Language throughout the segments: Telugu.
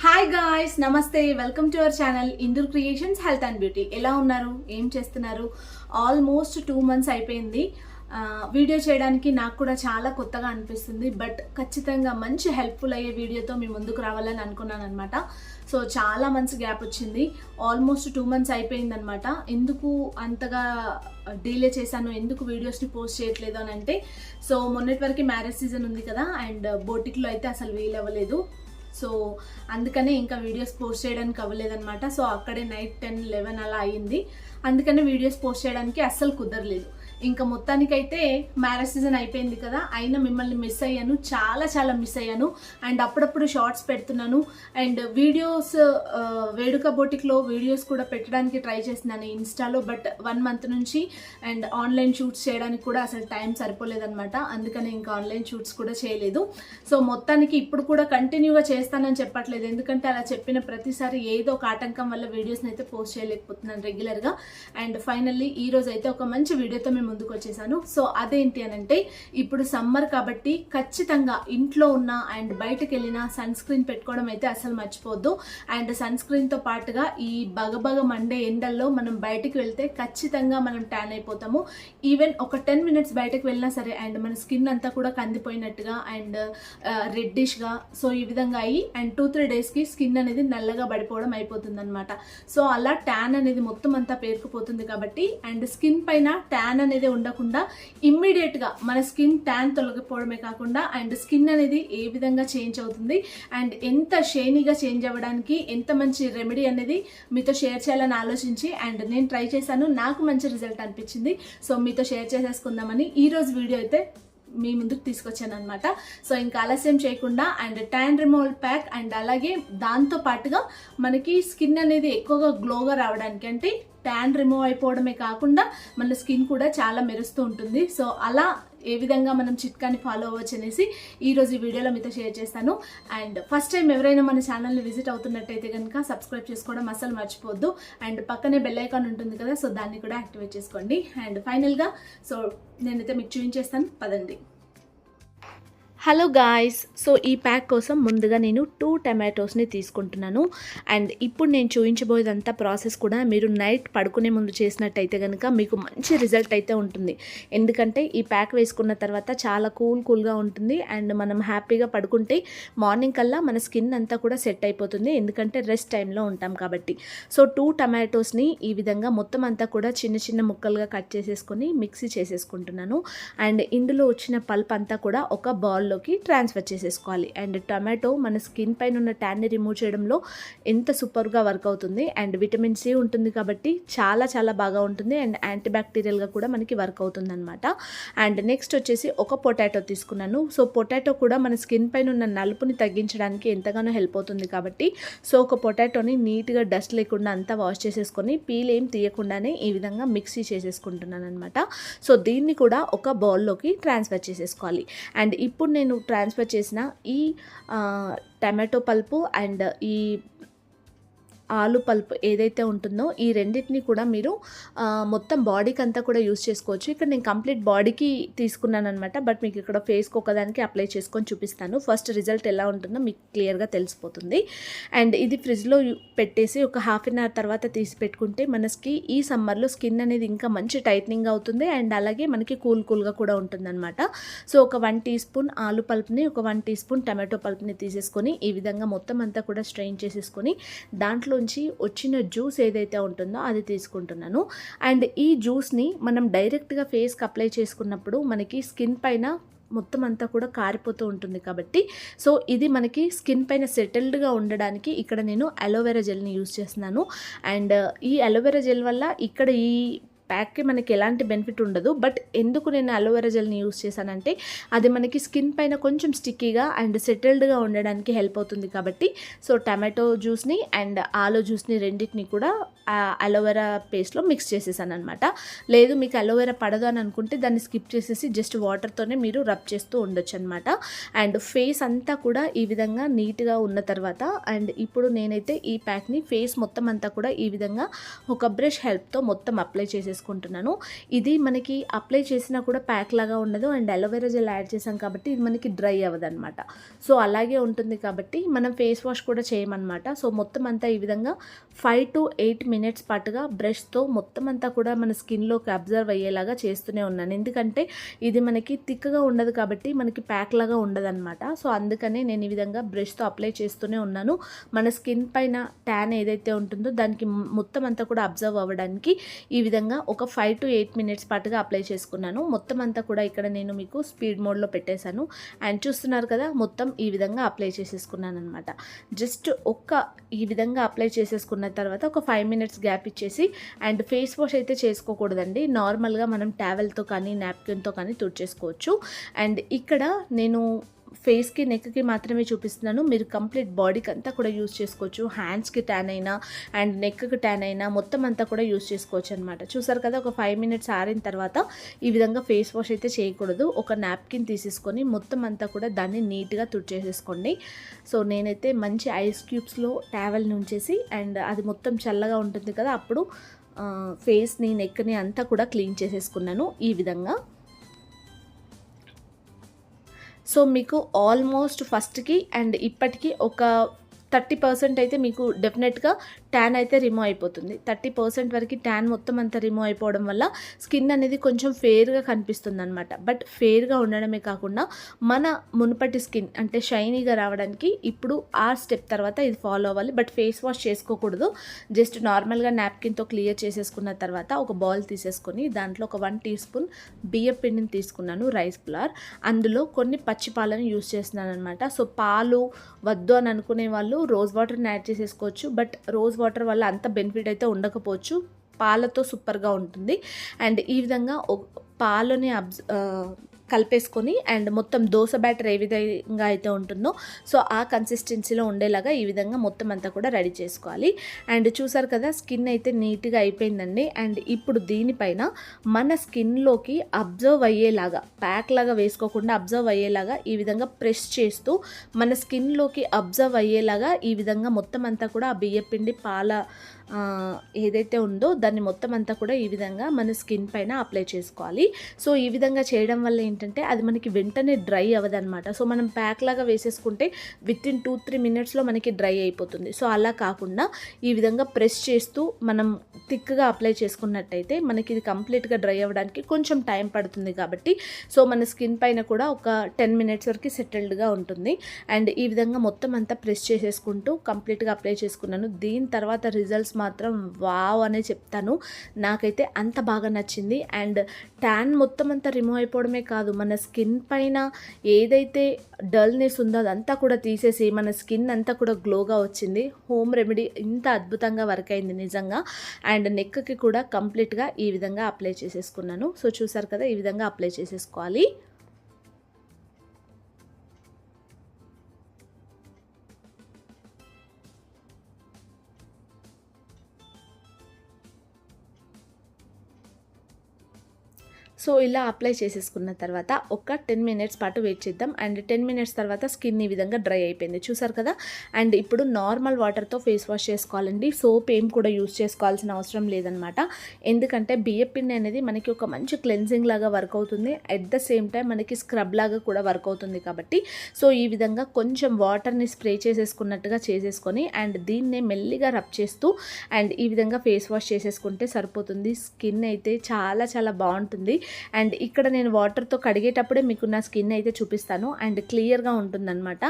హాయ్ గాయ్స్ నమస్తే. Welcome to our channel Indur creations health and beauty ఎలా ఉన్నారు? ఏం చేస్తున్నారు? ఆల్మోస్ట్ టూ మంత్స్ అయిపోయింది. వీడియో చేయడానికి నాకు కూడా చాలా కొత్తగా అనిపిస్తుంది. బట్ ఖచ్చితంగా మంచి హెల్ప్ఫుల్ అయ్యే వీడియోతో మీ ముందుకు రావాలని అనుకున్నాను అనమాట సో చాలా మంత్స్ గ్యాప్ వచ్చింది. ఆల్మోస్ట్ టూ మంత్స్ అయిపోయిందనమాట ఎందుకు అంతగా డీలే చేశాను? ఎందుకు వీడియోస్ని పోస్ట్ చేయట్లేదు అని అంటే సో మొన్నటి వరకు మ్యారేజ్ సీజన్ ఉంది కదా అండ్ బోటిక్లో అయితే అసలు వీలు అవ్వలేదు సో అందుకనే ఇంకా వీడియోస్ పోస్ట్ చేయడానికి అవ్వలేదన్నమాట. సో అక్కడే నైట్ టెన్ లెవెన్ అలా అయింది అందుకనే వీడియోస్ పోస్ట్ చేయడానికి అస్సలు కుదరలేదు. ఇంకా మొత్తానికైతే మ్యారేజ్ సీజన్ అయిపోయింది కదా అయినా మిమ్మల్ని మిస్ అయ్యాను చాలా చాలా మిస్ అయ్యాను. అండ్ అప్పుడప్పుడు షార్ట్స్ పెడుతున్నాను. అండ్ వీడియోస్ వేడుక బోటిక్లో వీడియోస్ కూడా పెట్టడానికి ట్రై చేస్తున్నాను ఇన్స్టాలో బట్ వన్ మంత్ నుంచి అండ్ ఆన్లైన్ షూట్స్ చేయడానికి కూడా అసలు టైం సరిపోలేదనమాట అందుకని ఇంకా ఆన్లైన్ షూట్స్ కూడా చేయలేదు. సో మొత్తానికి ఇప్పుడు కూడా కంటిన్యూగా చేస్తానని చెప్పట్లేదు. ఎందుకంటే అలా చెప్పిన ప్రతిసారి ఏదో ఒక ఆటంకం వల్ల వీడియోస్ని అయితే పోస్ట్ చేయలేకపోతున్నాను రెగ్యులర్గా అండ్ ఫైనల్లీ ఈ రోజు అయితే ఒక మంచి వీడియోతో మేము ముందుకు వచ్చేసాను సో అదేంటి అని అంటే ఇప్పుడు సమ్మర్ కాబట్టి ఖచ్చితంగా ఇంట్లో ఉన్న అండ్ బయటకు వెళ్ళిన సన్ స్క్రీన్ పెట్టుకోవడం అయితే అసలు మర్చిపోవద్దు. అండ్ సన్ స్క్రీన్తో పాటుగా ఈ బగబగ మండే ఎండల్లో మనం బయటకు వెళ్తే ఖచ్చితంగా మనం ట్యాన్ అయిపోతాము. ఈవెన్ ఒక టెన్ మినిట్స్ బయటకు వెళ్ళినా సరే అండ్ మన స్కిన్ అంతా కూడా కందిపోయినట్టుగా అండ్ రెడ్డిష్గా సో ఈ విధంగా అయ్యి అండ్ టూ త్రీ డేస్కి స్కిన్ అనేది నల్లగా పడిపోవడం అయిపోతుంది అనమాట సో అలా ట్యాన్ అనేది మొత్తం అంతా పేరుకుపోతుంది కాబట్టి అండ్ స్కిన్ పైన ట్యాన్ అనేది ఉండకుండా ఇమ్మీడియట్గా మన స్కిన్ ట్యాన్ తొలగిపోవడమే కాకుండా అండ్ స్కిన్ అనేది ఏ విధంగా చేంజ్ అవుతుంది అండ్ ఎంత షైనీగా చేంజ్ అవ్వడానికి ఎంత మంచి రెమెడీ అనేది మీతో షేర్ చేయాలని ఆలోచించి అండ్ నేను ట్రై చేశాను. నాకు మంచి రిజల్ట్ అనిపించింది. సో మీతో షేర్ చేసేసుకుందామని ఈరోజు వీడియో అయితే మీ ముందుకు తీసుకొచ్చాను అనమాట సో ఇంకా ఆలస్యం చేయకుండా and tan removal pack and అలాగే దాంతో పాటుగా మనకి స్కిన్ అనేది ఎక్కువగా గ్లోగా రావడానికి అంటే ట్యాన్ రిమూవ్ అయిపోవడమే కాకుండా మన స్కిన్ కూడా చాలా మెరుస్తూ ఉంటుంది. సో అలా ఏ విధంగా మనం చిట్కాని ఫాలో అవ్వచ్చు అనేసి ఈరోజు ఈ వీడియోలో మీతో షేర్ చేస్తాను. అండ్ ఫస్ట్ టైం ఎవరైనా మన ఛానల్ని విజిట్ అవుతున్నట్టయితే కనుక సబ్స్క్రైబ్ చేసుకోవడం అసలు మర్చిపోవద్దు. అండ్ పక్కనే బెల్ ఐకాన్ ఉంటుంది కదా సో దాన్ని కూడా యాక్టివేట్ చేసుకోండి. అండ్ ఫైనల్గా సో నేనైతే మీకు చూపించేస్తాను. పదండి. హలో గాయ్స్ సో ఈ ప్యాక్ కోసం ముందుగా నేను టూ టమాటోస్ని తీసుకుంటున్నాను. అండ్ ఇప్పుడు నేను చూపించబోయేదంతా ప్రాసెస్ కూడా మీరు నైట్ పడుకునే ముందు చేసినట్టయితే కనుక మీకు మంచి రిజల్ట్ అయితే ఉంటుంది. ఎందుకంటే ఈ ప్యాక్ వేసుకున్న తర్వాత చాలా కూల్ కూల్గా ఉంటుంది. అండ్ మనం హ్యాపీగా పడుకుంటే మార్నింగ్ కల్లా మన స్కిన్ అంతా కూడా సెట్ అయిపోతుంది. ఎందుకంటే రెస్ట్ టైంలో ఉంటాం కాబట్టి. సో టూ టమాటోస్ని ఈ విధంగా మొత్తం అంతా కూడా చిన్న చిన్న ముక్కలుగా కట్ చేసేసుకొని మిక్సీ చేసేసుకుంటున్నాను. అండ్ ఇందులో వచ్చిన పల్ప్ అంతా కూడా ఒక బౌల్లోకి ట్రాన్స్ఫర్ చేసేసుకోవాలి. అండ్ టమాటో మన స్కిన్ పైన ఉన్న ట్యాన్ని రిమూవ్ చేయడంలో ఎంత సూపర్గా వర్క్ అవుతుంది. అండ్ విటమిన్ సి ఉంటుంది కాబట్టి చాలా చాలా బాగా ఉంటుంది. అండ్ యాంటీబ్యాక్టీరియల్గా కూడా మనకి వర్క్ అవుతుంది అనమాట అండ్ నెక్స్ట్ వచ్చేసి ఒక పొటాటో తీసుకున్నాను. సో పొటాటో కూడా మన స్కిన్ పైన ఉన్న నలుపుని తగ్గించడానికి ఎంతగానో హెల్ప్ అవుతుంది కాబట్టి సో ఒక పొటాటోని నీట్గా డస్ట్ లేకుండా అంతా వాష్ చేసేసుకొని పీల్ ఏం తీయకుండానే ఈ విధంగా మిక్సీ చేసేసుకుంటున్నాను అనమాట సో దీన్ని కూడా ఒక బౌల్లోకి ట్రాన్స్ఫర్ చేసేసుకోవాలి. అండ్ ఇప్పుడు నేను నేను ట్రాన్స్ఫర్ చేసిన ఈ టమాటో పల్పు అండ్ ఈ ఆలు పల్ప్ ఏదైతే ఉంటుందో ఈ రెండింటిని కూడా మీరు మొత్తం బాడీకి అంతా కూడా యూస్ చేసుకోవచ్చు. ఇక్కడ నేను కంప్లీట్ బాడీకి తీసుకున్నాను అనమాట బట్ మీకు ఇక్కడ ఫేస్కి ఒకదానికి అప్లై చేసుకొని చూపిస్తాను. ఫస్ట్ రిజల్ట్ ఎలా ఉంటుందో మీకు క్లియర్గా తెలిసిపోతుంది. అండ్ ఇది ఫ్రిడ్జ్లో పెట్టేసి ఒక హాఫ్ అన్ అవర్ తర్వాత తీసి పెట్టుకుంటే మనకి ఈ సమ్మర్లో స్కిన్ అనేది ఇంకా మంచి టైట్నింగ్ అవుతుంది. అండ్ అలాగే మనకి కూల్ కూల్గా కూడా ఉంటుందన్నమాట. సో ఒక వన్ టీ స్పూన్ ఆలు పల్ప్ని ఒక వన్ టీ స్పూన్ టమాటో పల్ప్ని తీసేసుకొని ఈ విధంగా మొత్తం అంతా కూడా స్ట్రెయిన్ చేసేసుకొని దాంట్లో దాంట్లోంచి వచ్చిన జ్యూస్ ఏదైతే ఉంటుందో అది తీసుకుంటున్నాను. అండ్ ఈ జ్యూస్ని మనం డైరెక్ట్గా ఫేస్కి అప్లై చేసుకున్నప్పుడు మనకి స్కిన్ పైన మొత్తం అంతా కూడా కారిపోతూ ఉంటుంది కాబట్టి సో ఇది మనకి స్కిన్ పైన సెటిల్డ్గా ఉండడానికి ఇక్కడ నేను అలోవెరా జెల్ని యూస్ చేస్తున్నాను. అండ్ ఈ అలోవెరా జెల్ వల్ల ఇక్కడ ఈ ప్యాక్కి మనకి ఎలాంటి బెనిఫిట్ ఉండదు. బట్ ఎందుకు నేను అలోవెరా జెల్ని యూస్ చేశానంటే అది మనకి స్కిన్ పైన కొంచెం స్టిక్కీగా అండ్ సెటిల్డ్గా ఉండడానికి హెల్ప్ అవుతుంది కాబట్టి. సో టమాటో జ్యూస్ని అండ్ ఆలో జ్యూస్ని రెండింటిని కూడా అలోవెరా పేస్ట్లో మిక్స్ చేసేసాను అనమాట లేదు మీకు అలోవెరా పడదు అని అనుకుంటే దాన్ని స్కిప్ చేసేసి జస్ట్ వాటర్తోనే మీరు రబ్ చేస్తూ ఉండొచ్చు అనమాట అండ్ ఫేస్ అంతా కూడా ఈ విధంగా నీట్గా ఉన్న తర్వాత అండ్ ఇప్పుడు నేనైతే ఈ ప్యాక్ని ఫేస్ మొత్తం అంతా కూడా ఈ విధంగా ఒక బ్రష్ హెల్ప్తో మొత్తం అప్లై చేసేసుకున్నాను. చేసేసుకుంటున్నాను ఇది మనకి అప్లై చేసినా కూడా ప్యాక్ లాగా ఉండదు. అండ్ అలోవెరా జెల్ యాడ్ చేసాం కాబట్టి ఇది మనకి డ్రై అవ్వదు అనమాట సో అలాగే ఉంటుంది కాబట్టి మనం ఫేస్ వాష్ కూడా చేయమన్నమాట. సో మొత్తం అంతా ఈ విధంగా ఫైవ్ టు ఎయిట్ మినిట్స్ పాటుగా బ్రష్తో మొత్తం అంతా కూడా మన స్కిన్లోకి అబ్జర్వ్ అయ్యేలాగా చేస్తూనే ఉన్నాను. ఎందుకంటే ఇది మనకి థిక్గా ఉండదు కాబట్టి మనకి ప్యాక్ లాగా ఉండదన్నమాట. సో అందుకనే నేను ఈ విధంగా బ్రష్తో అప్లై చేస్తూనే ఉన్నాను. మన స్కిన్ పైన ట్యాన్ ఏదైతే ఉంటుందో దానికి మొత్తం అంతా కూడా అబ్జర్వ్ అవ్వడానికి ఈ విధంగా ఒక ఫైవ్ టు ఎయిట్ మినిట్స్ పాటుగా అప్లై చేసుకున్నాను. మొత్తం అంతా కూడా ఇక్కడ నేను మీకు స్పీడ్ మోడ్లో పెట్టేశాను. అండ్ చూస్తున్నారు కదా మొత్తం ఈ విధంగా అప్లై చేసేసుకున్నాను అనమాట జస్ట్ ఒక్క ఈ విధంగా అప్లై చేసేసుకున్న తర్వాత ఒక ఫైవ్ మినిట్స్ గ్యాప్ ఇచ్చేసి అండ్ ఫేస్ వాష్ అయితే చేసుకోకూడదండి. నార్మల్గా మనం ట్యావెల్తో కానీ నాప్కిన్తో కానీ తుడిచేసుకోవచ్చు. అండ్ ఇక్కడ నేను ఫేస్కి నెక్కి మాత్రమే చూపిస్తున్నాను. మీరు కంప్లీట్ బాడీకి అంతా కూడా యూస్ చేసుకోవచ్చు. హ్యాండ్స్కి ట్యాన్ అయినా అండ్ నెక్కి ట్యాన్ అయినా మొత్తం అంతా కూడా యూస్ చేసుకోవచ్చు అనమాట చూసారు కదా ఒక ఫైవ్ మినిట్స్ ఆరిన తర్వాత ఈ విధంగా ఫేస్ వాష్ అయితే చేయకూడదు. ఒక నాప్కిన్ తీసేసుకొని మొత్తం అంతా కూడా దాన్ని నీట్గా తుడిచేసేసుకోండి. సో నేనైతే మంచి ఐస్ క్యూబ్స్లో ట్యావెల్ని ఉంచేసి అండ్ అది మొత్తం చల్లగా ఉంటుంది కదా అప్పుడు ఫేస్ని నెక్ని అంతా కూడా క్లీన్ చేసేసుకున్నాను ఈ విధంగా. సో మీకు ఆల్మోస్ట్ ఫస్ట్కి అండ్ ఇప్పటికీ ఒక థర్టీ పర్సెంట్ అయితే మీకు డెఫినెట్గా ట్యాన్ అయితే రిమూవ్ అయిపోతుంది. థర్టీ పర్సెంట్ వరకు ట్యాన్ మొత్తం అంతా రిమూవ్ అయిపోవడం వల్ల స్కిన్ అనేది కొంచెం ఫేర్గా కనిపిస్తుంది అనమాట బట్ ఫేర్గా ఉండడమే కాకుండా మన మునుపటి స్కిన్ అంటే షైనీగా రావడానికి ఇప్పుడు ఆ స్టెప్ తర్వాత ఇది ఫాలో అవ్వాలి. బట్ ఫేస్ వాష్ చేసుకోకూడదు. జస్ట్ నార్మల్గా నాప్కిన్తో క్లియర్ చేసేసుకున్న తర్వాత ఒక బౌల్ తీసేసుకొని దాంట్లో ఒక వన్ టీ స్పూన్ బియ్యం పిండిని తీసుకున్నాను రైస్ ఫ్లవర్ అందులో కొన్ని పచ్చి పాలను యూస్ చేస్తున్నాను అనమాట సో పాలు వద్దు అని అనుకునే వాళ్ళు రోజ్ వాటర్ని యాడ్ చేసేసుకోవచ్చు. బట్ రోజ్ వాటర్ వల్ల అంత బెనిఫిట్ అయితే ఉండకపోవచ్చు. పాలతో సూపర్గా ఉంటుంది. అండ్ ఈ విధంగా పాలని అబ్జ కలిపేసుకొని అండ్ మొత్తం దోశ బ్యాటర్ ఏ విధంగా అయితే ఉంటుందో సో ఆ కన్సిస్టెన్సీలో ఉండేలాగా ఈ విధంగా మొత్తం అంతా కూడా రెడీ చేసుకోవాలి. అండ్ చూసారు కదా స్కిన్ అయితే నీట్గా అయిపోయిందండి. అండ్ ఇప్పుడు దీనిపైన మన స్కిన్లోకి అబ్జర్వ్ అయ్యేలాగా ప్యాక్ లాగా వేసుకోకుండా అబ్జర్వ్ అయ్యేలాగా ఈ విధంగా ప్రెస్ చేస్తూ మన స్కిన్లోకి అబ్జర్వ్ అయ్యేలాగా ఈ విధంగా మొత్తం అంతా కూడా ఆ బియ్యపిండి పాల ఏదైతే ఉందో దాన్ని మొత్తం అంతా కూడా ఈ విధంగా మన స్కిన్ పైన అప్లై చేసుకోవాలి. సో ఈ విధంగా చేయడం వల్ల ఏంటంటే అది మనకి వెంటనే డ్రై అవ్వదనమాట సో మనం ప్యాక్ లాగా వేసేసుకుంటే విత్ ఇన్ టూ త్రీ మినిట్స్లో మనకి డ్రై అయిపోతుంది. సో అలా కాకుండా ఈ విధంగా ప్రెస్ చేస్తూ మనం థిక్గా అప్లై చేసుకున్నట్టయితే మనకి ఇది కంప్లీట్గా డ్రై అవ్వడానికి కొంచెం టైం పడుతుంది కాబట్టి సో మన స్కిన్ పైన కూడా ఒక టెన్ మినిట్స్ వరకు సెటిల్డ్గా ఉంటుంది. అండ్ ఈ విధంగా మొత్తం అంతా ప్రెస్ చేసేసుకుంటూ కంప్లీట్గా అప్లై చేసుకున్నాను. దీని తర్వాత రిజల్ట్స్ మాత్రం వావ్ అనే చెప్తాను. నాకైతే అంత బాగా నచ్చింది. అండ్ ట్యాన్ మొత్తం అంతా రిమూవ్ అయిపోవడమే కాదు మన స్కిన్ పైన ఏదైతే డల్నెస్ ఉందో అదంతా కూడా తీసేసి మన స్కిన్ అంతా కూడా గ్లోగా వచ్చింది. హోమ్ రెమెడీ ఇంత అద్భుతంగా వర్క్ అయింది నిజంగా. అండ్ నెక్కి కూడా కంప్లీట్గా ఈ విధంగా అప్లై చేసేసుకున్నాను. సో చూసారు కదా ఈ విధంగా అప్లై చేసేసుకోవాలి. సో ఇలా అప్లై చేసేసుకున్న తర్వాత ఒక టెన్ మినిట్స్ పాటు వెయిట్ చేద్దాం. అండ్ టెన్ మినిట్స్ తర్వాత స్కిన్ ఈ విధంగా డ్రై అయిపోయింది. చూసారు కదా? అండ్ ఇప్పుడు నార్మల్ వాటర్తో ఫేస్ వాష్ చేసుకోవాలండి. సోప్ ఏం కూడా యూస్ చేసుకోవాల్సిన అవసరం లేదనమాట. ఎందుకంటే బియ్యపిండి అనేది మనకి ఒక మంచి క్లెన్జింగ్ లాగా వర్క్ అవుతుంది. అట్ ద సేమ్ టైం మనకి స్క్రబ్ లాగా కూడా వర్క్ అవుతుంది కాబట్టి. సో ఈ విధంగా కొంచెం వాటర్ని స్ప్రే చేసేసుకున్నట్టుగా చేసేసుకొని అండ్ దీన్నే మెల్లిగా రబ్ చేస్తూ అండ్ ఈ విధంగా ఫేస్ వాష్ చేసేసుకుంటే సరిపోతుంది. స్కిన్ అయితే చాలా చాలా బాగుంటుంది. అండ్ ఇక్కడ నేను వాటర్తో కడిగేటప్పుడే మీకు నా స్కిన్ అయితే చూపిస్తాను. అండ్ క్లియర్గా ఉంటుందన్నమాట.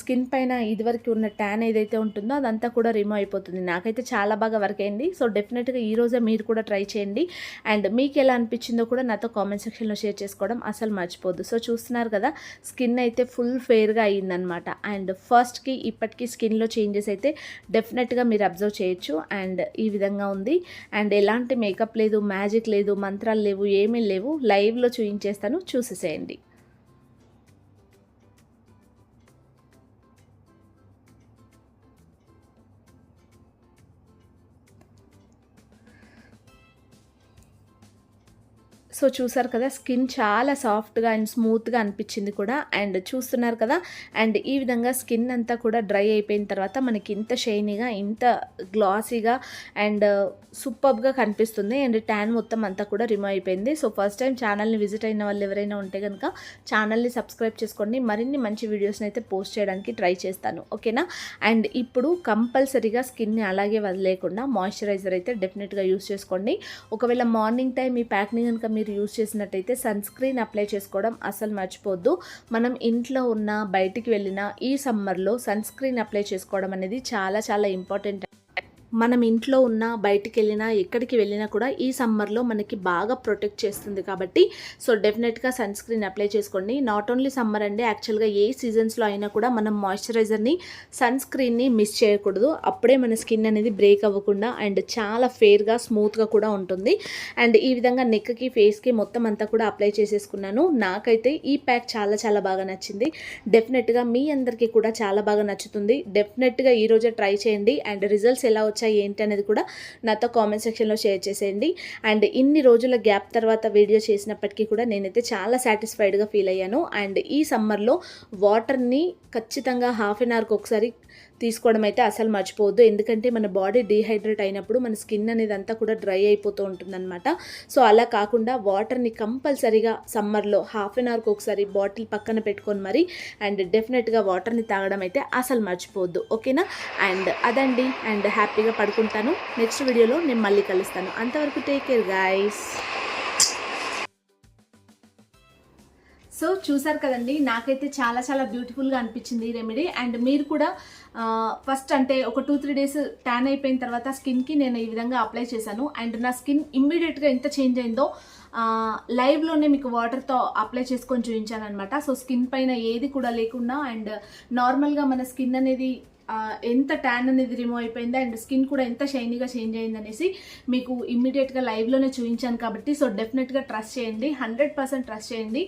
స్కిన్ పైన ఇదివరకు ఉన్న ట్యాన్ ఏదైతే ఉంటుందో అదంతా కూడా రిమూవ్ అయిపోతుంది. నాకైతే చాలా బాగా వర్క్ అయింది. సో డెఫినెట్గా ఈరోజే మీరు కూడా ట్రై చేయండి. అండ్ మీకు ఎలా అనిపించిందో కూడా నాతో కామెంట్ సెక్షన్లో షేర్ చేసుకోవడం అసలు మర్చిపోద్దు సో చూస్తున్నారు కదా స్కిన్ అయితే ఫుల్ ఫెయిర్గా అయ్యిందనమాట అండ్ ఫస్ట్కి ఇప్పటికీ స్కిన్లో చేంజెస్ అయితే డెఫినెట్గా మీరు అబ్జర్వ్ చేయొచ్చు. అండ్ ఈ విధంగా ఉంది. అండ్ ఎలాంటి మేకప్ లేదు మ్యాజిక్ లేదు మంత్రాలు లేవు ఏ ఏమీ లేవు. లైవ్లో చూయించేస్తాను. చూసేసేయండి. సో చూసారు కదా స్కిన్ చాలా సాఫ్ట్గా అండ్ స్మూత్గా అనిపించింది కూడా. అండ్ చూస్తున్నారు కదా అండ్ ఈ విధంగా స్కిన్ అంతా కూడా డ్రై అయిపోయిన తర్వాత మనకి ఇంత షైనీగా ఇంత గ్లాసీగా అండ్ సూపర్గా కనిపిస్తుంది. అండ్ ట్యాన్ మొత్తం అంతా కూడా రిమూవ్ అయిపోయింది. సో ఫస్ట్ టైం ఛానల్ని విజిట్ అయిన వాళ్ళు ఎవరైనా ఉంటే కనుక ఛానల్ని సబ్స్క్రైబ్ చేసుకోండి. మరిన్ని మంచి వీడియోస్ని అయితే పోస్ట్ చేయడానికి ట్రై చేస్తాను. ఓకేనా? అండ్ ఇప్పుడు కంపల్సరీగా స్కిన్ని అలాగే వదిలేకుండా మాయిశ్చరైజర్ అయితే డెఫినెట్గా యూస్ చేసుకోండి. ఒకవేళ మార్నింగ్ టైం ఈ ప్యాక్ని కనుక మీరు యూస్ చేసినట్టయితే సన్ స్క్రీన్ అప్లై చేసుకోవడం అసలు మర్చిపోద్దు. మనం ఇంట్లో ఉన్న బయటికి వెళ్ళిన ఈ సమ్మర్లో సన్ స్క్రీన్ అప్లై చేసుకోవడం అనేది చాలా చాలా ఇంపార్టెంట్. మనం ఇంట్లో ఉన్న బయటికి వెళ్ళినా ఎక్కడికి వెళ్ళినా కూడా ఈ సమ్మర్లో మనకి బాగా ప్రొటెక్ట్ చేస్తుంది కాబట్టి సో డెఫినెట్గా సన్ స్క్రీన్ అప్లై చేసుకోండి. నాట్ ఓన్లీ సమ్మర్ అండి యాక్చువల్గా ఏ సీజన్స్లో అయినా కూడా మనం మాయిశ్చరైజర్ని సన్ స్క్రీన్ని మిస్ చేయకూడదు. అప్పుడే మన స్కిన్ అనేది బ్రేక్ అవ్వకుండా అండ్ చాలా ఫేర్గా స్మూత్గా కూడా ఉంటుంది. అండ్ ఈ విధంగా నెక్కి ఫేస్కి మొత్తం అంతా కూడా అప్లై చేసేసుకున్నాను. నాకైతే ఈ ప్యాక్ చాలా చాలా బాగా నచ్చింది. డెఫినెట్గా మీ అందరికీ కూడా చాలా బాగా నచ్చుతుంది. డెఫినెట్గా ఈరోజే ట్రై చేయండి. అండ్ రిజల్ట్స్ ఎలా వచ్చాయి ఏంటి అనేది కూడా నాతో కామెంట్ సెక్షన్లో షేర్ చేసేయండి. అండ్ ఇన్ని రోజుల గ్యాప్ తర్వాత వీడియో చేసినప్పటికీ కూడా నేనైతే చాలా సాటిస్ఫైడ్గా ఫీల్ అయ్యాను. అండ్ ఈ సమ్మర్లో వాటర్ని ఖచ్చితంగా హాఫ్ అన్ అవర్కి ఒకసారి తీసుకోవడం అయితే అసలు మర్చిపోవద్దు. ఎందుకంటే మన బాడీ డీహైడ్రేట్ అయినప్పుడు మన స్కిన్ అనేది అంతా కూడా డ్రై అయిపోతూ ఉంటుందన్నమాట. సో అలా కాకుండా వాటర్ని కంపల్సరీగా సమ్మర్లో హాఫ్ అన్ అవర్కి ఒకసారి బాటిల్ పక్కన పెట్టుకొని మరి అండ్ డెఫినెట్గా వాటర్ని తాగడం అయితే అసలు మర్చిపోవద్దు. ఓకేనా? అండ్ అదండి. అండ్ హ్యాపీగా పడుకుంటాను. నెక్స్ట్ వీడియోలో నేను మళ్ళీ కలుస్తాను. అంతవరకు టేక్ కేర్ గాయస్. సో చూసారు కదండి? నాకైతే చాలా చాలా బ్యూటిఫుల్గా అనిపించింది ఈ రెమెడీ. అండ్ మీరు కూడా ఫస్ట్ అంటే ఒక టూ త్రీ డేస్ ట్యాన్ అయిపోయిన తర్వాత స్కిన్కి నేను ఈ విధంగా అప్లై చేశాను. అండ్ నా స్కిన్ ఇమ్మీడియట్గా ఎంత చేంజ్ అయిందో లైవ్లోనే మీకు వాటర్తో అప్లై చేసుకొని చూపించాను అనమాట సో స్కిన్ పైన ఏది కూడా లేకుండా అండ్ నార్మల్గా మన స్కిన్ అనేది ఎంత ట్యాన్ అనేది రిమూవ్ అయిపోయింది అండ్ స్కిన్ కూడా ఎంత షైనీగా చేంజ్ అయింది అనేసి మీకు ఇమ్మీడియట్గా లైవ్లోనే చూపించాను కాబట్టి సో డెఫినెట్గా ట్రస్ట్ చేయండి హండ్రెడ్ పర్సెంట్ ట్రస్ట్ చేయండి.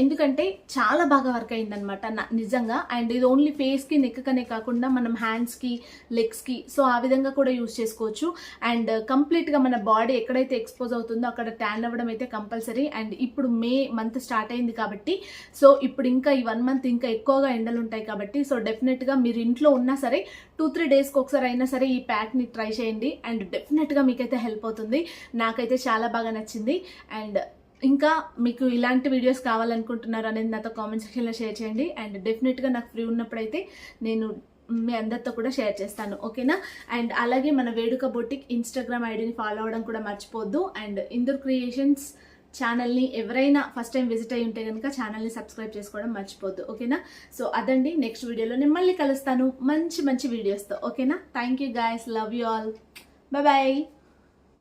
ఎందుకంటే చాలా బాగా వర్క్ అయిందనమాట నిజంగా. అండ్ ఇది ఓన్లీ ఫేస్కి నెక్కకనే కాకుండా మనం హ్యాండ్స్కి లెగ్స్కి సో ఆ విధంగా కూడా యూస్ చేసుకోవచ్చు. అండ్ కంప్లీట్గా మన బాడీ ఎక్కడైతే ఎక్స్పోజ్ అవుతుందో అక్కడ ట్యాన్ అవ్వడం అయితే కంపల్సరీ అండ్ ఇప్పుడు మే మంత్ స్టార్ట్ అయింది కాబట్టి సో ఇప్పుడు ఇంకా ఈ వన్ మంత్ ఇంకా ఎక్కువగా ఎండలు ఉంటాయి కాబట్టి సో డెఫినెట్గా మీరు ఇంట్లో ఉన్నా సరే టూ త్రీ డేస్కి ఒకసారి అయినా సరే ఈ ప్యాక్ని ట్రై చేయండి. అండ్ డెఫినెట్గా మీకైతే హెల్ప్ అవుతుంది. నాకైతే చాలా బాగా నచ్చింది. అండ్ ఇంకా మీకు ఇలాంటి వీడియోస్ కావాలనుకుంటున్నారు అనేది నాతో కామెంట్ సెక్షన్లో షేర్ చేయండి. అండ్ డెఫినెట్గా నాకు ఫ్రీ ఉన్నప్పుడైతే నేను మీ అందరితో కూడా షేర్ చేస్తాను. ఓకేనా అండ్ అలాగే మన వేడుక బొటిక్ ఇన్స్టాగ్రామ్ ఐడిని ఫాలో అవ్వడం కూడా మర్చిపోద్దు అండ్ ఇందూర్ క్రియేషన్స్ ఛానల్ని ఎవరైనా ఫస్ట్ టైం విజిట్ అయ్యి ఉంటే కనుక ఛానల్ని సబ్స్క్రైబ్ చేసుకోవడం మర్చిపోద్దు ఓకేనా? సో అదండి నెక్స్ట్ వీడియోలో. నేను మళ్ళీ కలుస్తాను. మంచి మంచి వీడియోస్తో ఓకేనా? Thank you guys love you all bye bye